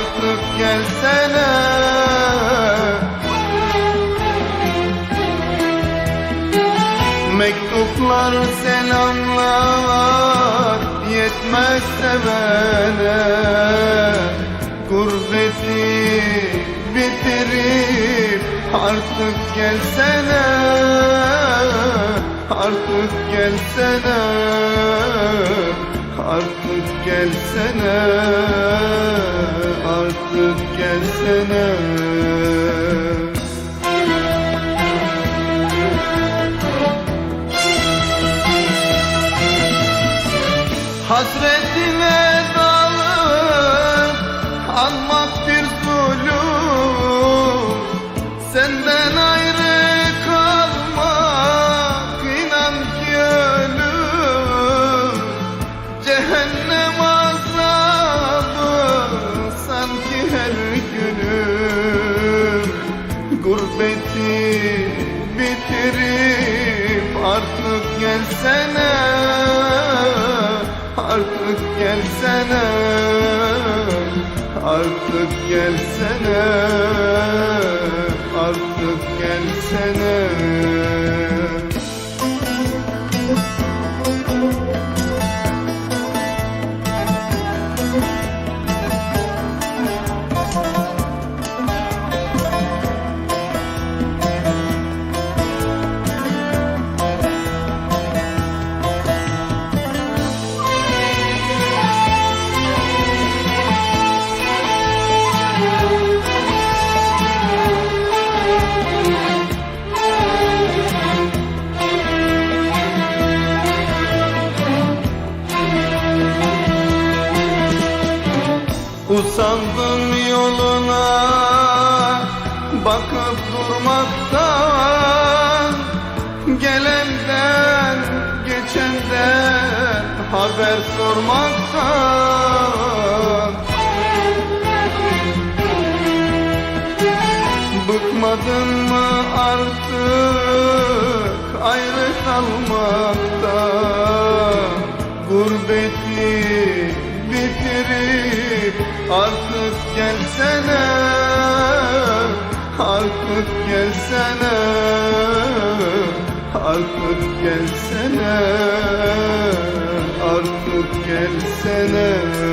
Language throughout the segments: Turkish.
Artık gelsene. Mektuplar selamlar Yetmez sevene. Gurbeti bitirip Artık gelsene. Artık gelsene Artık gelsene Artık gelsene Artık gelsene Artık gelsene Artık gelsene bakıp durmaktan Gelenden geçenden haber sormaktan. Bıkmadın mı artık ayrı kalmaktan? Gurbeti bitirip artık gelsene Artık gelsene Artık gelsene Artık gelsene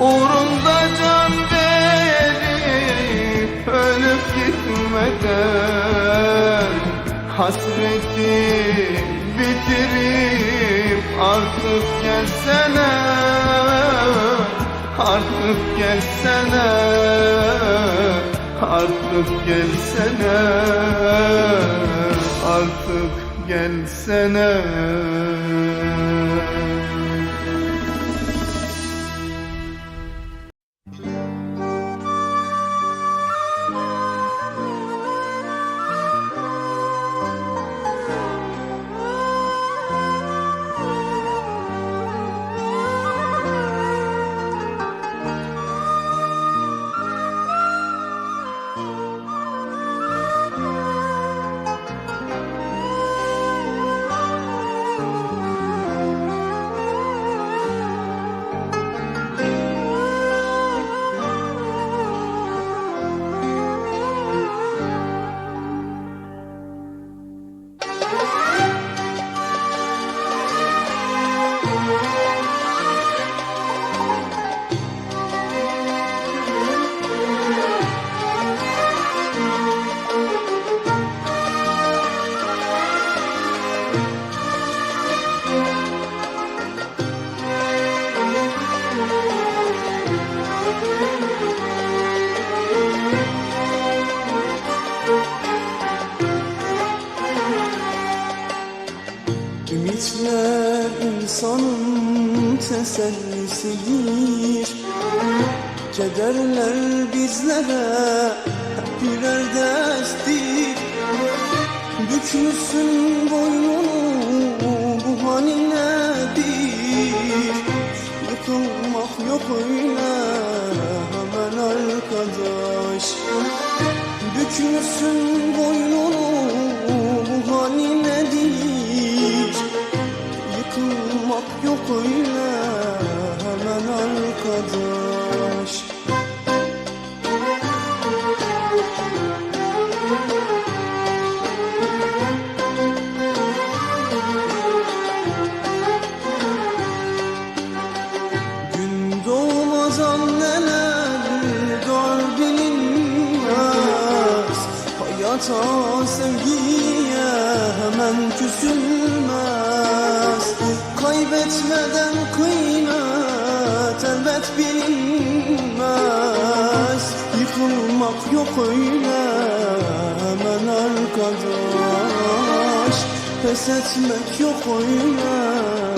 Uğrunda can verip ölüp gitmeden Hasreti bitirip artık gelsene Artık gelsene Artık gelsene Artık gelsene tesellisidir Kederler bizlere birer destir Bükmüşsün boynunu bu halin nedir? Yıkılmak yok öyle hemen arkadaş. Bükmüşsün boynunu bu halin nedir? Yıkılmak yok öyle arkadaş Gün doğmadan neler doğar bilinmez Hayata sevgiye hemen küsülmez. Kaybetmeden Öyle hemen arkadaş. Pes etmek yok öyle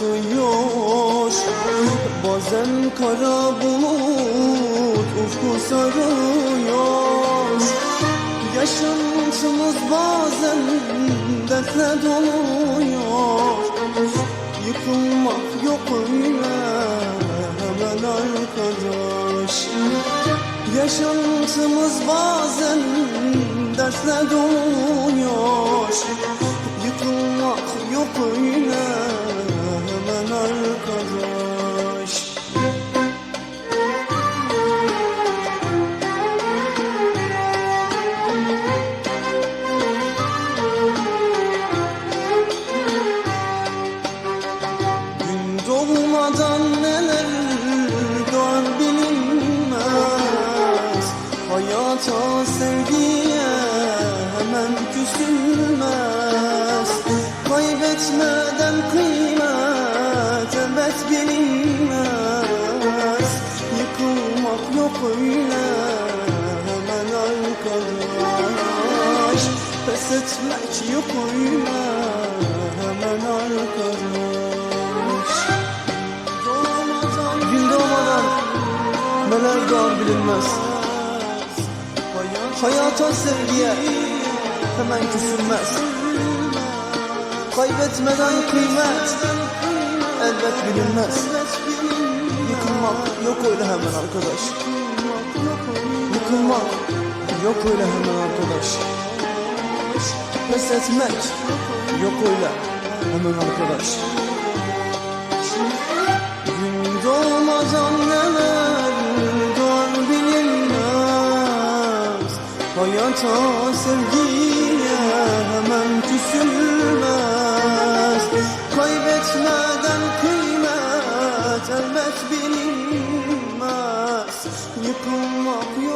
batıyor Bazen kara bulut ufku sarıyor. Yaşantımız bazen dertle doluyor. Yıkılmak yok öyle hemen arkadaş. Yaşantımız bazen dertle doluyor. Yıkılmak yok öyle arkadaş Gün doğmadan neler doğar bilinmez. Hayata sevgiye hemen küsülmez. Kaybetmeden kıymet etmek yok öyle hemen arkadaş. Gün doğmadan neler doğar bilinmez. Hayata sevgiye hemen küsülmez. Kaybetmeden kıymet elbet bilinmez. Yıkılmak yok öyle hemen arkadaş. Yıkılmak yok öyle hemen arkadaş konuş, pes etmek yok öyle hemen arkadaş. Gün doğmadan neler doğar bilinmez, hayata sevgiye hemen küsülmez. Kaybetmeden kıymet elbet bilinmez, yıkılmak yok.